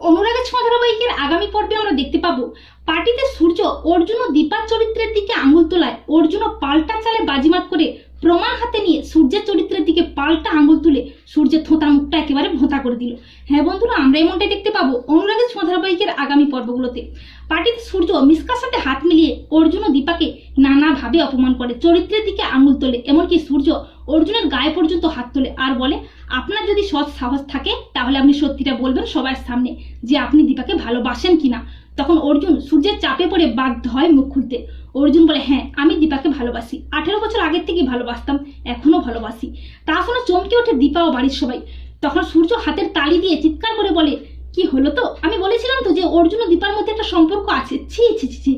অনুরাগের ছোঁয়া ধারাবাহিকের আগামী পর্বে আমরা দেখতে পাবো। পার্টিতে সূর্য অর্জুন ও দীপার চরিত্রের দিকে আঙুল তোলায়। অর্জুন পাল্টা চালে বাজিমাত করে প্রমাণ হাতে নিয়ে সূর্যের চরিত্রের দিকে পাল্টা আঙুল তুলে সূর্যের থোঁতা মুখটা একেবারে ভোঁতা করে দিল। হ্যাঁ বন্ধুরা, আমরা এমনটাই দেখতে পাবো অনুরাগের ছোঁয়া ধারাবাহিকের আগামী পর্বগুলোতে। পার্টিতে সূর্য মিসকার সাথে হাত মিলিয়ে অর্জুন ও দীপাকে নানাভাবে অপমান করে, চরিত্রের দিকে আঙুল তোলে, এমনকি সূর্য অর্জুনের গায়ে পর্যন্ত হাত তোলে আর বলে, আপনার যদি সৎ সাহস থাকে, তাহলে আপনি সত্যিটা বলবেন সবার সামনে যে আপনি দীপাকে ভালোবাসেন কিনা। তখন অর্জুন সূর্যের চাপে পড়ে বাধ্য হয় মুখ খুলতে। অর্জুন বলে হ্যাঁ আমি দীপাকে ভালোবাসি। আঠেরো বছর আগের থেকে ভালোবাসতাম, এখনও ভালোবাসি। তা শুনে চমকে ওঠে দীপা ও বাড়ির সবাই। তখন সূর্য হাতের তালি দিয়ে চিৎকার করে বলে, কি হলো তো? আমি বলেছিলাম তো যে অর্জুন ও দীপার মধ্যে একটা সম্পর্ক আছে। ছি ছি ছি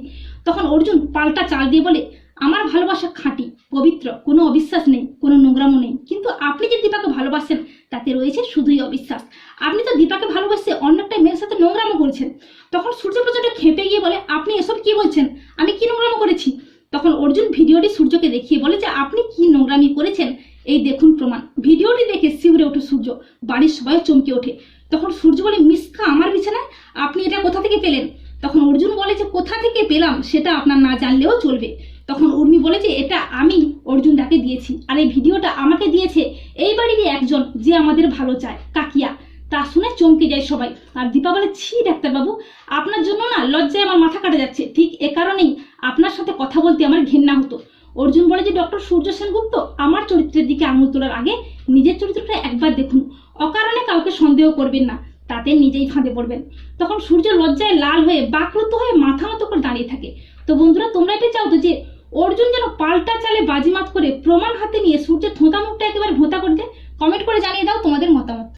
তখন অর্জুন পাল্টা চাল দিয়ে বলে, আমার ভালোবাসা খাঁটি, পবিত্র, কোনো অবিশ্বাস নেই, কোনো নোংরামও নেই। কিন্তু আপনি যে দীপাকে ভালোবাসেন, তাতে রয়েছে শুধুই অবিশ্বাস। আপনি তো দীপাকে ভালোবাসে অন্য একটা মেয়ের সাথে নোংরামো করেছেন। তখন সূর্য প্রচণ্ড খেপে গিয়ে বলে, আপনি এসব কি বলছেন? আমি কি নোংরামো করেছি? তখন অর্জুন ভিডিওটি সূর্যকে দেখিয়ে বলে যে, আপনি কি নোংরামি করেছেন? এই দেখুন প্রমাণ। ভিডিওটি দেখে শিউরে ওঠে সূর্য। বাড়ির সবাই চমকে ওঠে। তখন সূর্য বলে, মিসকা, আমার বিছানায় আপনি এটা কোথা থেকে পেলেন? তখন অর্জুন বলে, যে কোথা থেকে পেলাম সেটা আপনার না জানলেও চলবে। তখন উর্মি বলে, যে এটা আমি অর্জুন দাকে দিয়েছি আর এই ভিডিওটা আমাকে দিয়েছে এই বাড়িরই একজন যে আমাদের ভালো চায়, কাকিয়া। তা শুনে চমকে যায় সবাই। আর দীপা বলে, ছি, ডাক্তারবাবু, আপনার জন্য না লজ্জায় আমার মাথা কাটা যাচ্ছে। ঠিক এ কারণেই আপনার সাথে কথা বলতে আমার ঘেন্না হতো। অর্জুন বলে যে, ডক্টর সূর্য সেনগুপ্ত আমার চরিত্রের দিকে আঙুল তোলার আগে নিজের চরিত্রটা একবার দেখুন। অকারণে কাউকে সন্দেহ করবেন না, তাতে নিজেই ফাঁদে পড়বেন। তখন সূর্য লজ্জায় লাল হয়ে বাকরুদ্ধ হয়ে মাথা মতো করে দাঁড়িয়ে থাকে। তো বন্ধুরা, তোমরা এটা চাও তো যে, অর্জুন যেন পাল্টা চালে বাজিমাত করে প্রমাণ হাতে নিয়ে সূর্যের থোঁতা মুখটা একেবারে ভোঁতা করে দেয়? কমেন্ট করে জানিয়ে দাও তোমাদের মতামত।